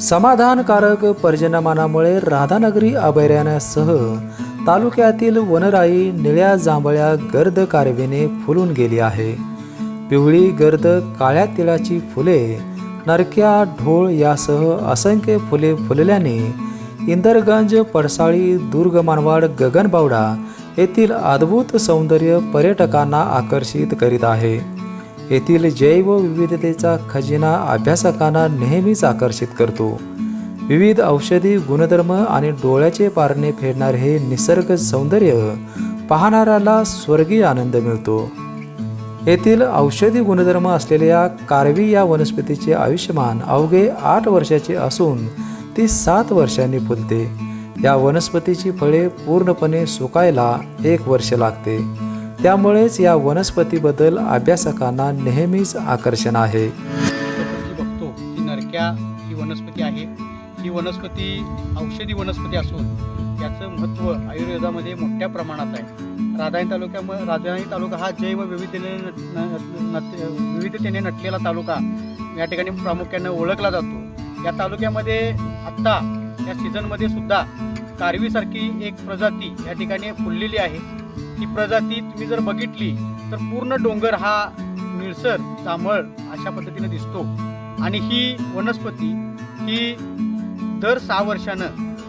समाधानकारक पर्जन्यमानामुळे राधानगरी अभयारण्यासह तालुक्यातील वनराई निळ्या जांभळ्या गर्द कारवीने फुलून गेली आहे. पिवळी गर्द काळ्या तिळाची फुले नरक्या ढोळ यासह असंख्य फुले फुलल्याने इंदरगंज पडसाळी दुर्ग मानवाड गगनबावडा येथील अद्भुत सौंदर्य पर्यटकांना आकर्षित करीत आहे. येथील जैवविविधतेचा खजिना अभ्यासकांना नेहमीच आकर्षित करतो. विविध औषधी गुणधर्म आणि डोळ्याचे पारणे फेडणारे हे निसर्ग सौंदर्य पाहणाऱ्याला स्वर्गीय आनंद मिळतो. येथील औषधी गुणधर्म असलेल्या कारवी या वनस्पतीचे आयुष्यमान अवघे आठ वर्षाचे असून ती सात वर्षांनी फुलते. या वनस्पतीची फळे पूर्णपणे सुकायला एक वर्ष लागते. त्यामुळेच या वनस्पतीबद्दल अभ्यासकांना नेहमीच आकर्षण आहे. बघतो ती नरक्या ही वनस्पती आहे ही वनस्पती औषधी वनस्पती असून याचं महत्त्व आयुर्वेदामध्ये मोठ्या प्रमाणात आहे. राधाई तालुक्यामध्ये राधाई तालुका हा जैव विविधतेने नट- न- विविधतेने नटलेला तालुका. या ठिकाणी प्रामुख्याने ओळखला जातो. या तालुक्यामध्ये आत्ता या सीझनमध्ये सुद्धा कारवीसारखी एक प्रजाती या ठिकाणी फुललेली आहे. ही प्रजाती तुम्ही जर बघितली तर पूर्ण डोंगर हा निळसर जांभळ अशा पद्धतीने दिसतो. आणि ही वनस्पती ही दर सहा वर्षानं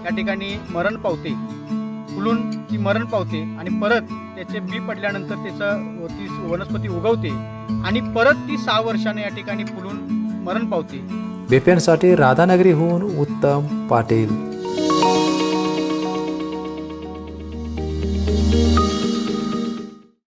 या ठिकाणी मरण पावते. फुलून ती मरण पावते आणि परत त्याचे बी पडल्यानंतर त्याचं ती वनस्पती उगवते आणि परत ती सहा वर्षानं या ठिकाणी फुलून मरण पावते. बिपिनसाठी राधानगरीहून उत्तम पाटील.